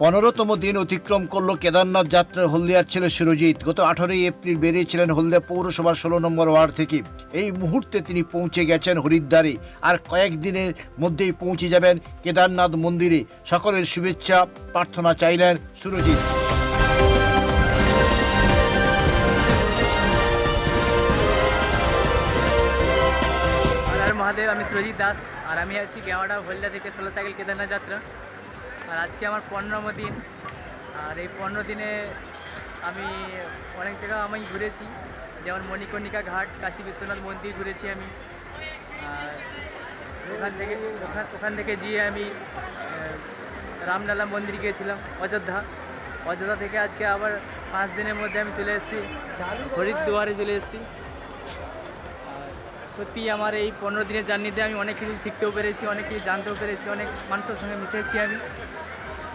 পনেরোতম দিন অতিক্রম করল কেদারনাথ যাত্রার হলদিয়ার ছেলে সুরজিৎ। গত আঠারোই এপ্রিল বেরিয়েছিলেন হলদিয়া পৌরসভার ষোলো নম্বর ওয়ার্ড থেকে। এই মুহূর্তে তিনি পৌঁছে গেছেন হরিদ্বারে। আর কয়েকদিনের মধ্যেই পৌঁছে যাবেন কেদারনাথ মন্দিরে। সকলের শুভেচ্ছা, প্রার্থনা চাইলেন সুরজিৎ। মহাদেব, আমি সুরজিৎ দাস। আর আমি আছি গেওয়াডা হলদা থেকে ষোলো সাইকেল কেদারনাথ যাত্রা। আর আজকে আমার পনেরোম দিন। আর এই পনেরো দিনে আমি অনেক জায়গা আমি ঘুরেছি, যেমন মণিকর্ণিকা ঘাট, কাশী বিশ্বনাথ মন্দির ঘুরেছি আমি। আর ওখান থেকে, ওখান ওখান থেকে গিয়ে আমি রামলালা মন্দির গিয়েছিলাম, অযোধ্যা। অযোধ্যা থেকে আজকে আবার পাঁচ দিনের মধ্যে আমি চলে এসেছি, হরিদ্বারে চলে এসেছি। সত্যি আমার এই পনেরো দিনের জার্নিতে আমি অনেক কিছু শিখতেও পেরেছি, অনেক কিছু জানতেও পেরেছি, অনেক মানুষের সঙ্গে মিশেছি আমি।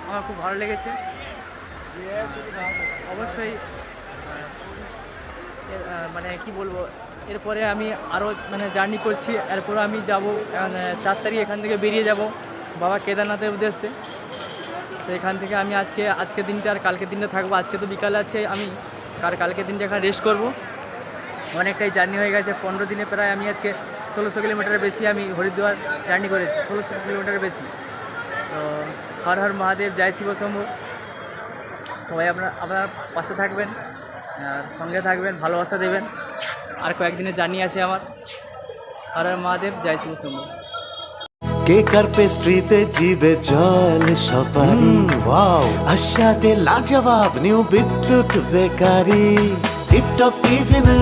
আমার খুব ভালো লেগেছে। অবশ্যই মানে কি বলব, এরপরে আমি আরও মানে জার্নি করছি, এরপরে আমি যাব চার তারিখ এখান থেকে বেরিয়ে যাব বাবা কেদারনাথের উদ্দেশ্যে। তো এখান থেকে আমি আজকে, আজকের দিনটা আর কালকের দিনটা থাকব। আজকে তো বিকালে আছে, আমি কার কালকের দিনটা এখানে রেস্ট করব। অনেকটাই জার্নি হয়ে গেছে। পনেরো দিনে প্রায় আমি আজকে ষোলোশো কিলোমিটারের বেশি আমি হরিদ্বার জার্নি করেছি ষোলোশো কিলোমিটারের বেশি। তো হর হর মহাদেব জয় শিব শম্ভু। সবাই আপনার আপনার পাশে থাকবেন আর সঙ্গে থাকবেন ভালোবাসা দেবেন। আর কয়েকদিনের জার্নি আছে আমার। হর হর মহাদেব জয় শিব শম্ভু। কেকার পেস্ট্রিতে জিবে জল সপারি? ওয়াও। আশাতে লাজবাব নিউ বিদ্যুৎ বেকারি। টিপটপ টিফিনে